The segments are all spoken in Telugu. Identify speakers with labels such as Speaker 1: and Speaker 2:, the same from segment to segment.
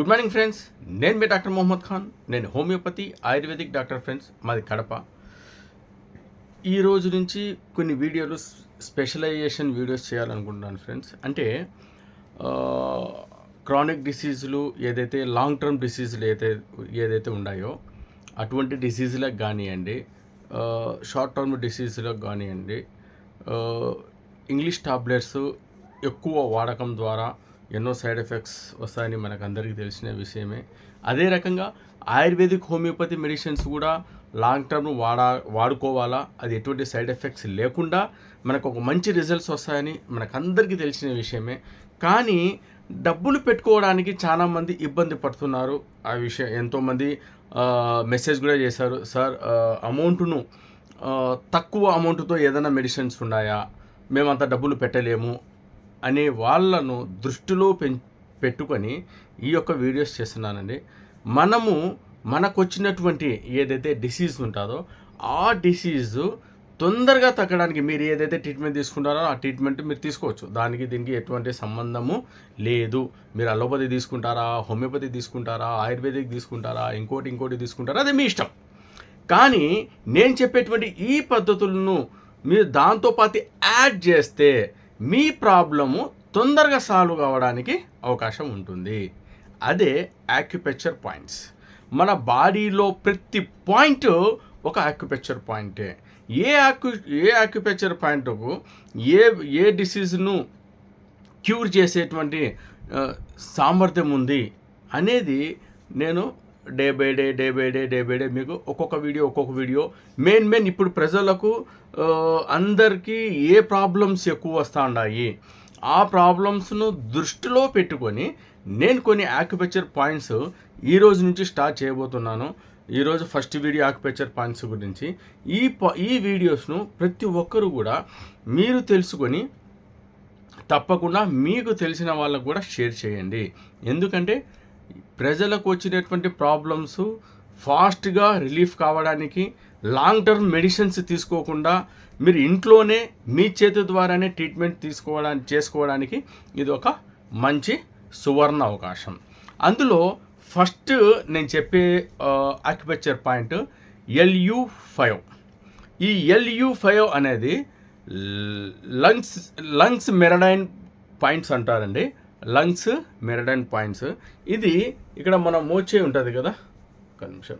Speaker 1: గుడ్ మార్నింగ్ ఫ్రెండ్స్ నేను మీ డాక్టర్ మొహమ్మద్ ఖాన్. నేను హోమియోపతి ఆయుర్వేదిక్ డాక్టర్ ఫ్రెండ్స్. మాది కడప. ఈ రోజు నుంచి కొన్ని వీడియోలు స్పెషలైజేషన్ వీడియోస్ చేయాలనుకుంటున్నాను ఫ్రెండ్స్. అంటే క్రానిక్ డిసీజులు ఏదైతే లాంగ్ టర్మ్ డిసీజులు ఏదైతే ఏదైతే ఉన్నాయో అటువంటి డిసీజులకు కానివ్వండి షార్ట్ టర్మ్ డిసీజులకు కానివ్వండి ఇంగ్లీష్ టాబ్లెట్స్ ఎక్కువ వాడకం ద్వారా ఎన్నో సైడ్ ఎఫెక్ట్స్ వస్తాయని మనకు అందరికీ తెలిసిన విషయమే. అదే రకంగా ఆయుర్వేదిక్ హోమియోపతి మెడిసిన్స్ కూడా లాంగ్ టర్మ్ వాడా వాడుకోవాలా? అది ఎటువంటి సైడ్ ఎఫెక్ట్స్ లేకుండా మనకు ఒక మంచి రిజల్ట్స్ వస్తాయని మనకు అందరికీ తెలిసిన విషయమే. కానీ డబ్బులు పెట్టుకోవడానికి చాలామంది ఇబ్బంది పడుతున్నారు. ఆ విషయం ఎంతోమంది మెసేజ్ కూడా చేశారు. సార్ అమౌంట్ను తక్కువ అమౌంట్తో ఏదైనా మెడిసిన్స్ ఉన్నాయా? మేమంత డబ్బులు పెట్టలేము. అనే వాళ్ళను దృష్టిలో పెం పెట్టుకొని ఈ యొక్క వీడియోస్ చేస్తున్నానండి. మనము మనకొచ్చినటువంటి ఏదైతే డిసీజ్ ఉంటుందో ఆ డిసీజు తొందరగా తగ్గడానికి మీరు ఏదైతే ట్రీట్మెంట్ తీసుకుంటారో ఆ ట్రీట్మెంట్ మీరు తీసుకోవచ్చు. దానికి దీనికి ఎటువంటి సంబంధము లేదు. మీరు అలోపతి తీసుకుంటారా హోమియోపతి తీసుకుంటారా ఆయుర్వేదిక్ తీసుకుంటారా ఇంకోటి ఇంకోటి తీసుకుంటారా అది మీ ఇష్టం. కానీ నేను చెప్పేటువంటి ఈ పద్ధతులను మీరు దాంతోపాటు యాడ్ చేస్తే మీ ప్రాబ్లము తొందరగా సాల్వ్ కావడానికి అవకాశం ఉంటుంది. అదే యాక్యుపెక్చర్ పాయింట్స్ మన బాడీలో ప్రతి పాయింట్ ఒక యాక్యుపెక్చర్ పాయింటే ఏ. యాక్యు ఏ యాక్యుపెక్చర్ పాయింట్కు ఏ ఏ డిసీజ్ను క్యూర్ చేసేటువంటి సామర్థ్యం ఉంది అనేది నేను day by day day by day day by day మీకు ఒక్కొక్క వీడియో ఒక్కొక్క వీడియో. మెయిన్ మెయిన్ ఇప్పుడు ప్రజలకు అందరికీ ఏ ప్రాబ్లమ్స్ ఎక్కువ వస్తూ ఉన్నాయి ఆ ప్రాబ్లమ్స్ను దృష్టిలో పెట్టుకొని నేను కొన్ని ఆక్యుపెక్చర్ పాయింట్స్ ఈ రోజు నుంచి స్టార్ట్ చేయబోతున్నాను. ఈరోజు ఫస్ట్ వీడియో ఆక్యుపెక్చర్ పాయింట్స్ గురించి. ఈ ప- ఈ వీడియోస్ను ప్రతి ఒక్కరు కూడా మీరు తెలుసుకొని తప్పకుండా మీకు తెలిసిన వాళ్ళకు కూడా షేర్ చేయండి. ఎందుకంటే ప్రజలకు వచ్చినటువంటి ప్రాబ్లమ్స్ ఫాస్ట్గా రిలీఫ్ కావడానికి లాంగ్ టర్మ్ మెడిసిన్స్ తీసుకోకుండా మీరు ఇంట్లోనే మీ చేతి ద్వారానే ట్రీట్మెంట్ తీసుకోవడానికి చేసుకోవడానికి ఇది ఒక మంచి సువర్ణ అవకాశం. అందులో ఫస్ట్ నేను చెప్పే ఆక్యుపెక్చర్ పాయింట్ ఎల్యు ఫైవ్ ఈ ఎల్యు ఫైవ్ అనేది లంగ్స్ లంగ్స్ మెరడైన్ పాయింట్స్ అంటారండి. Lungs meridian points. ఇది ఇక్కడ మన మోచే ఉంటుంది కదా? ఒక నిమిషం.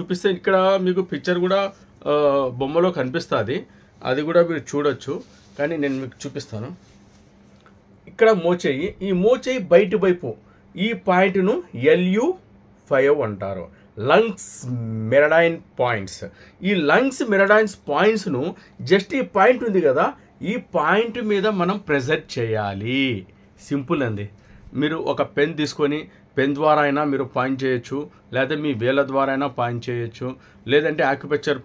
Speaker 1: చూపిస్తే ఇక్కడ మీకు పిక్చర్ కూడా బొమ్మలో కనిపిస్తుంది. అది కూడా మీరు చూడొచ్చు. కానీ నేను మీకు చూపిస్తాను. ఇక్కడ మోచేయి. ఈ మోచేయి బయటి వైపు. ఈ పాయింట్ను ఎల్యు ఫైవ్ అంటారు. Lungs meridian points. ఈ లంగ్స్ మెరడైన్స్ పాయింట్స్ను జస్ట్ ఈ పాయింట్ ఉంది కదా ఈ పాయింట్ మీద మనం ప్రెజెంట్ చేయాలి. సింపుల్ అండి. మీరు ఒక పెన్ తీసుకొని పెన్ ద్వారా అయినా మీరు పాయింట్ చేయొచ్చు లేదా మీ వేల ద్వారా అయినా పాయింట్ చేయొచ్చు లేదంటే ఆక్యుపెక్చర్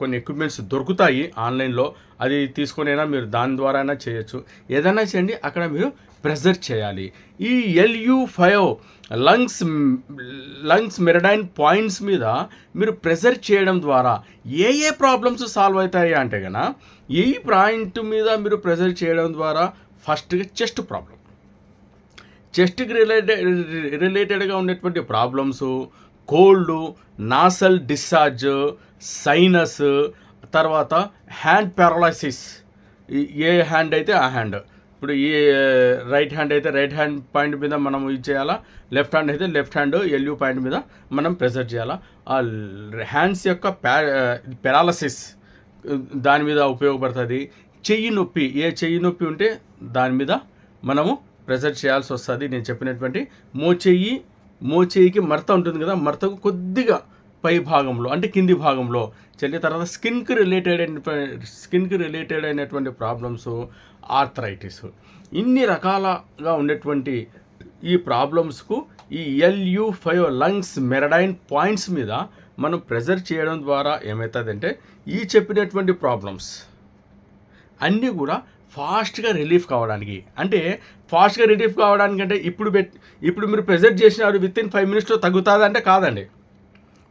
Speaker 1: కొన్ని ఎక్విప్మెంట్స్ దొరుకుతాయి ఆన్లైన్లో అది తీసుకొని అయినా మీరు దాని ద్వారా అయినా చేయొచ్చు. ఏదైనా చేయండి అక్కడ మీరు ప్రెజర్ చేయాలి. ఈ L U five lungs lungs meridian points మీద మీరు ప్రెజర్ చేయడం ద్వారా ఏ ఏ ప్రాబ్లమ్స్ సాల్వ్ అవుతాయి అంటే కనుక ఈ పాయింట్ మీద మీరు ప్రెజర్ చేయడం ద్వారా ఫస్ట్గా చెస్ట్ ప్రాబ్లం. చెస్ట్కి రిలేటెడ్ రిలేటెడ్గా ఉన్నటువంటి problems cold nasal discharge sinus తర్వాత హ్యాండ్ పారాలసిస్. ఏ హ్యాండ్ అయితే ఆ హ్యాండ్. ఇప్పుడు ఈ రైట్ హ్యాండ్ అయితే రైట్ హ్యాండ్ పాయింట్ మీద మనం ఇది చేయాలా? లెఫ్ట్ హ్యాండ్ అయితే left hand L U point మీద మనం ప్రెజర్ చేయాలా? ఆ హ్యాండ్స్ యొక్క ప్యా పెరాలసిస్ దాని మీద ఉపయోగపడుతుంది. చెయ్యి నొప్పి ఏ చెయ్యి నొప్పి ఉంటే దాని మీద మనము ప్రెజర్ చేయాల్సి వస్తుంది. నేను చెప్పినటువంటి మోచెయ్యి మోచెయ్యికి మడత ఉంటుంది కదా మడతకు కొద్దిగా పై భాగంలో అంటే కింది భాగంలో. చెల్లి తర్వాత స్కిన్కి రిలేటెడ్ స్కిన్కి రిలేటెడ్ అయినటువంటి ప్రాబ్లమ్స్ ఆర్థరైటిస్. ఇన్ని రకాలుగా ఉండేటువంటి ఈ ప్రాబ్లమ్స్కు ఈ L U five lungs meridian points మీద మనం ప్రెజర్ చేయడం ద్వారా ఏమవుతుందంటే ఈ చెప్పినటువంటి ప్రాబ్లమ్స్. అన్నీ కూడా ఫాస్ట్గా రిలీఫ్ కావడానికి. అంటే ఫాస్ట్గా రిలీఫ్ కావడానికి అంటే ఇప్పుడు పెట్ ఇప్పుడు మీరు ప్రెజెంట్ చేసినారు విత్ ఇన్ ఫైవ్ మినిట్స్లో తగ్గుతుంది అంటే కాదండి.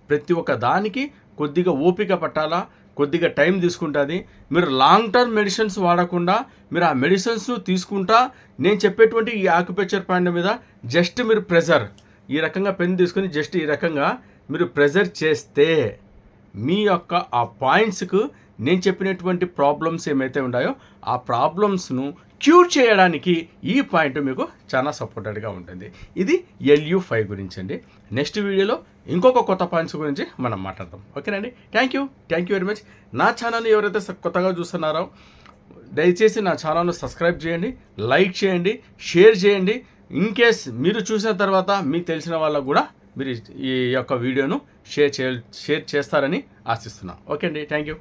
Speaker 1: ప్రతి ఒక్క దానికి కొద్దిగా ఓపిక పట్టాలా కొద్దిగా టైం తీసుకుంటుంది. మీరు లాంగ్ టర్మ్ మెడిసిన్స్ వాడకుండా మీరు ఆ మెడిసిన్స్ను తీసుకుంటా నేను చెప్పేటువంటి ఈ ఆక్యుపెక్చర్ పాయింట్ మీద జస్ట్ మీరు ప్రెజర్ ఈ రకంగా పెన్ తీసుకొని జస్ట్ ఈ రకంగా మీరు ప్రెజర్ చేస్తే మీ యొక్క ఆ పాయింట్స్కు నేను చెప్పినటువంటి ప్రాబ్లమ్స్ ఏమైతే ఉన్నాయో ఆ ప్రాబ్లమ్స్ను క్యూర్ చేయడానికి ఈ పాయింట్ మీకు చాలా సపోర్టెడ్గా ఉంటుంది. ఇది ఎల్యూ ఫైవ్ గురించి అండి. నెక్స్ట్ వీడియోలో ఇంకొక కొత్త పాయింట్స్ గురించి మనం మాట్లాడదాం. ఓకేనండి thank you thank you very much నా ఛానల్ని ఎవరైతే కొత్తగా చూస్తున్నారో దయచేసి నా ఛానల్ను సబ్స్క్రైబ్ చేయండి లైక్ చేయండి షేర్ చేయండి. ఇన్ కేస్ మీరు చూసిన తర్వాత మీకు తెలిసిన వాళ్ళకు కూడా మీరు ఈ యొక్క వీడియోను షేర్ చే షేర్ చేస్తారని ఆశిస్తున్నాను ఓకే అండి? Thank you